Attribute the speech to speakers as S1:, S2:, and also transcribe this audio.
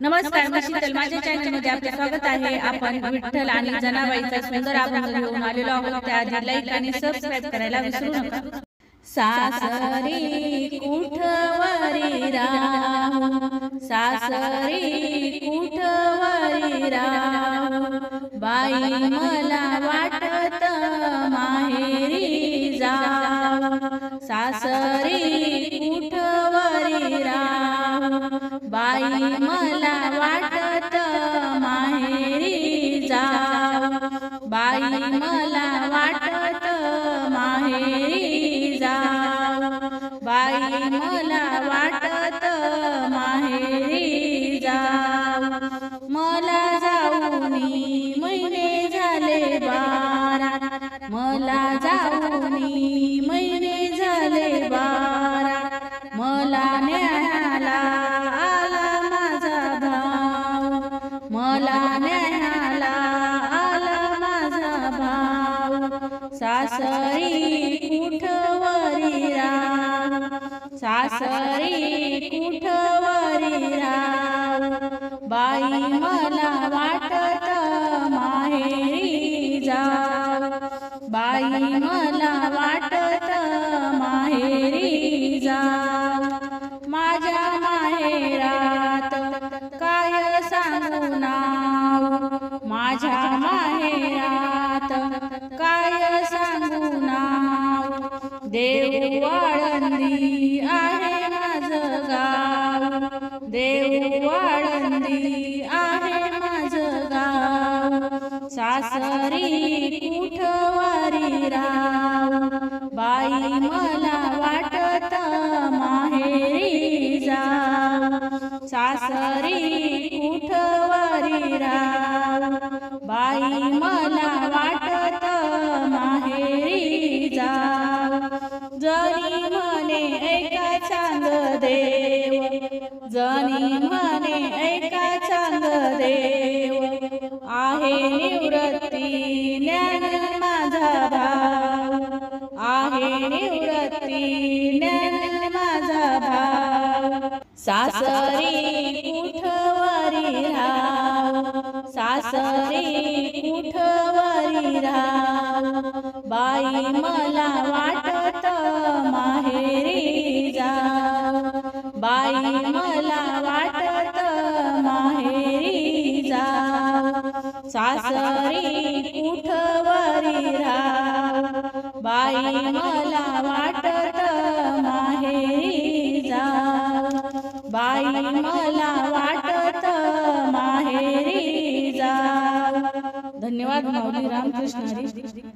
S1: नमस्कार मी माझ्या चॅनलमध्ये आपले स्वागत आहे. आपण विठ्ठल आणि जनाबाईचा सुंदर अभंग घेऊन आलेलो आहोत. त्याआधी लाईक आणि सबस्क्राईब करायला विसरू नका. सासरी कुठवरी राम? सासरी कुठवरी राम? बाई मला वाटत माहेरी जा. सासरी आई मला वाटत माहेरी जा बाई मला वाटत माहेरी जा बाई मला वाटत माहेरी जा मला जाऊन महिने झाले बारा मला जाऊनी सासरी कुठवरी राम सासरी कुठवरी राम बाई मला वाटत माहेरी जा. बाई मला वाटत माहेरी जा. माझ्या देव वाळंदी आहे माझं गाव. देव वाळंदी आहे माझं गाव. सासरी कुठवारी राव. बाई मला वाटत माहेरी जा सासरी देव जनी म्हणे ऐका चांद देव आहे निवृत्ती ज्ञान माझा भाव आहे निवृत्ती ज्ञान माझा भाव. सासरी कुठवरी राव सासरी कुठवरी राव बाई मला बाई मला वाटत माहेरी जा सासरी कुठवरी राव बाई मला वाटत माहेरी जा बाई मला वाटत माहेरी जा धन्यवाद माऊली रामकृष्ण हरी.